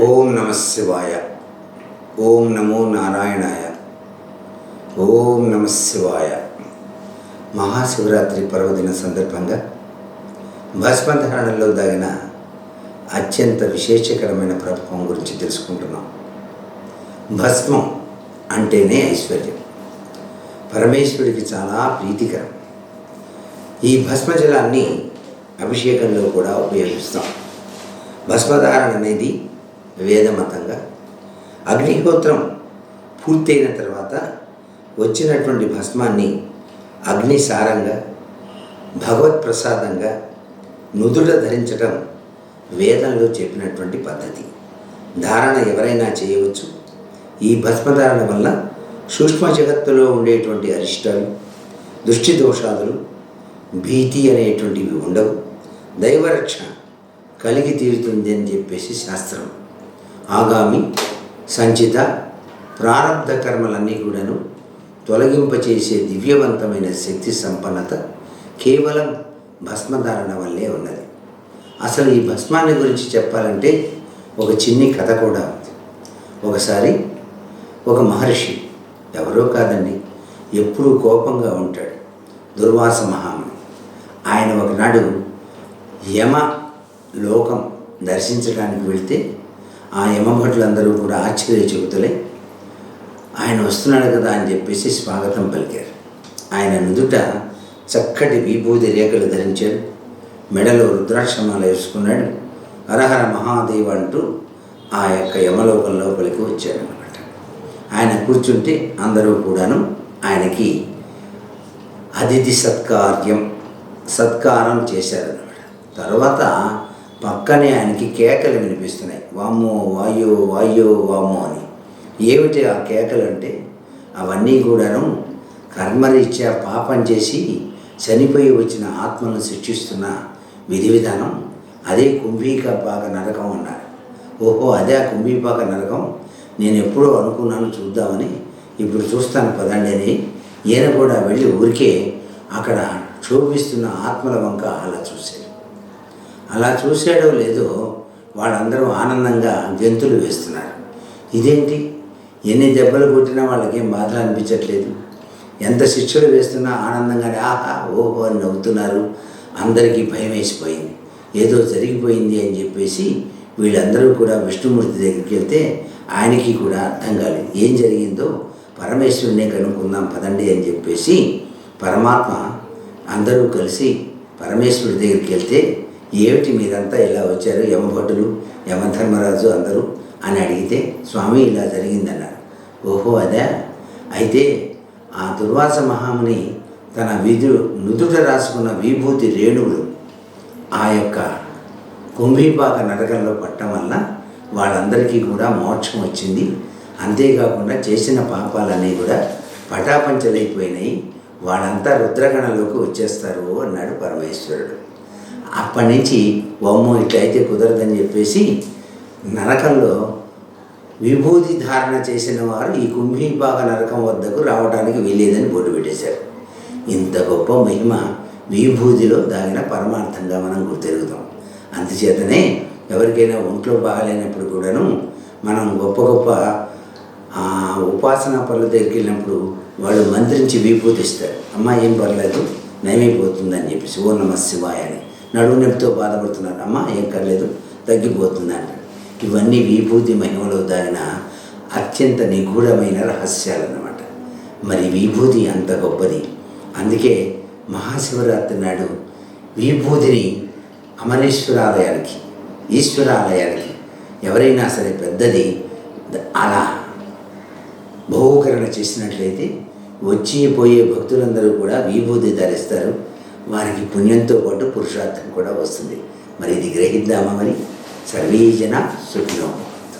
ఓం నమ శివాయ. ఓం నమో నారాయణాయ. ఓం నమ శివాయ. మహాశివరాత్రి పర్వదిన సందర్భంగా భస్మధారణలో దాగిన అత్యంత విశేషకరమైన ప్రభావం గురించి తెలుసుకుంటున్నాం. భస్మం అంటేనే ఐశ్వర్యం. పరమేశ్వరుడికి చాలా ప్రీతికరం. ఈ భస్మజలాన్ని అభిషేకంలో కూడా ఉపయోగిస్తాం. భస్మధారణ అనేది వేదమతంగా. అగ్నిహోత్రం పూర్తయిన తర్వాత వచ్చినటువంటి భస్మాన్ని అగ్నిసారంగా భగవత్ ప్రసాదంగా నుదుట ధరించడం వేదంలో చెప్పినటువంటి పద్ధతి. ధారణ ఎవరైనా చేయవచ్చు. ఈ భస్మధారణ వల్ల సూక్ష్మ జగత్తులో ఉండేటువంటి అరిష్టాలు దృష్టి దోషాదులు భీతి అనేటువంటివి ఉండవు. దైవరక్ష కలిగి తీరుతుంది అని చెప్పేసి శాస్త్రం ఆగామి సంచిత ప్రారంధ కర్మలన్నీ కూడాను తొలగింపచేసే దివ్యవంతమైన శక్తి సంపన్నత కేవలం భస్మధారణ వల్లే ఉన్నది. అసలు ఈ భస్మాన్ని గురించి చెప్పాలంటే ఒక చిన్ని కథ కూడా ఉంది. ఒకసారి ఒక మహర్షి ఎవరో కాదండి ఎప్పుడూ కోపంగా ఉంటాడు దుర్వాస మహాముని. ఆయన ఒకనాడు యమ లోకం దర్శించడానికి వెళ్తే ఆ యమభటులందరూ కూడా ఆశ్చర్య చెబుతలే ఆయన వస్తున్నాడు కదా అని చెప్పేసి స్వాగతం పలికారు. ఆయన నుదుట చక్కటి విభూతి రేఖలు ధరించాడు. మెడలో రుద్రాక్షమాలు వేసుకున్నాడు. హరహర మహాదేవ్ అంటూ ఆ యొక్క యమలోకం లోపలికి వచ్చాడనమాట ఆయన కూర్చుంటే అందరూ కూడాను ఆయనకి అతిథి సత్కార్యం సత్కారం చేశారనమాట తర్వాత పక్కనే ఆయనకి కేకలు వినిపిస్తున్నాయి. వామ్మో వాయో వాయో వామ్మో అని. ఏమిటి ఆ కేకలు అంటే అవన్నీ కూడాను కర్మరీత్యా పాపం చేసి చనిపోయి వచ్చిన ఆత్మను శిక్షిస్తున్న విధి విధానం అదే కుంభీకపాక నరకం అన్నారు. ఓహో అదే ఆ కుంభీపాక నరకం నేను ఎప్పుడో అనుకున్నాను చూద్దామని ఇప్పుడు చూస్తాను పదండి అని ఈయన కూడా వెళ్ళి ఊరికే అక్కడ చూపిస్తున్న ఆత్మల వంక అలా చూశాడు. అలా చూశాడో లేదో వాళ్ళందరూ ఆనందంగా గెంతులు వేస్తున్నారు. ఇదేంటి? ఎన్ని దెబ్బలు కొట్టినా వాళ్ళకేం బాధ అనిపించట్లేదు. ఎంత శిక్షలు వేస్తున్నా ఆనందంగానే ఆహా ఓహో అని నవ్వుతున్నారు. అందరికీ భయం వేసిపోయింది. ఏదో జరిగిపోయింది అని చెప్పేసి వీళ్ళందరూ కూడా విష్ణుమూర్తి దగ్గరికి వెళ్తే ఆయనకి కూడా అర్థం కాలేదు. ఏం జరిగిందో? పరమేశ్వరునే కనుక్కుందాం పదండి అని చెప్పేసి పరమాత్మ అందరూ కలిసి పరమేశ్వరుడి దగ్గరికి వెళ్తే ఏమిటి మీరంతా ఇలా వచ్చారు? యమభటులు యమధర్మరాజు అందరూ అని అడిగితే స్వామి ఇలా జరిగిందన్నారు. ఓహో అదే? అయితే ఆ దుర్వాస మహాముని తన విధు నుదుట రాసుకున్న విభూతి రేణువులు ఆ యొక్క కుంభీపాక నరకంలో పట్టడం వల్ల వాళ్ళందరికీ కూడా మోక్షం వచ్చింది. అంతేకాకుండా చేసిన పాపాలన్నీ కూడా పటాపంచలైపోయినాయి. వాళ్ళంతా రుద్రగణలోకి వచ్చేస్తారు అన్నాడు పరమేశ్వరుడు. అప్పటి నుంచి వమ్మో ఇట్లయితే కుదరదని చెప్పేసి నరకంలో విభూతి ధారణ చేసిన వారు ఈ కుంభీపాక నరకం వద్దకు రావడానికి వీలేదని బోర్డు పెట్టేశారు. ఇంత గొప్ప మహిమ విభూతిలో దాగిన పరమార్థంగా మనం గుర్తెరుగుతాం. అందుచేతనే ఎవరికైనా ఒంట్లో బాగాలేనప్పుడు కూడాను మనం గొప్ప గొప్ప ఉపాసనా పనుల దగ్గరికి వెళ్ళినప్పుడు వాళ్ళు మంత్రించి విభూతి ఇస్తారు అమ్మ ఏం పర్లేదు నయమైపోతుందని చెప్పేసి ఓ నమ శివాయ అని. నడువు నొప్పితో బాధపడుతున్నారు అమ్మ ఏం కర్లేదు? తగ్గిపోతుంది ఇవన్నీ విభూతి మహిమలో దాగిన అత్యంత నిగూఢమైన రహస్యాలన్నమాట. మరి విభూతి అంత గొప్పది. అందుకే మహాశివరాత్రి నాడు విభూతిని అమరేశ్వరాలయానికి ఈశ్వరాలయానికి ఎవరైనా సరే పెద్దది అలా బహుకరణ చేసినట్లయితే వచ్చి పోయే భక్తులందరూ కూడా విభూతి ధరిస్తారు. వారికి పుణ్యంతో పాటు పురుషార్థం కూడా వస్తుంది. మరి ఇది గ్రహిద్దామా మరి? సర్వీజన సుఖినోము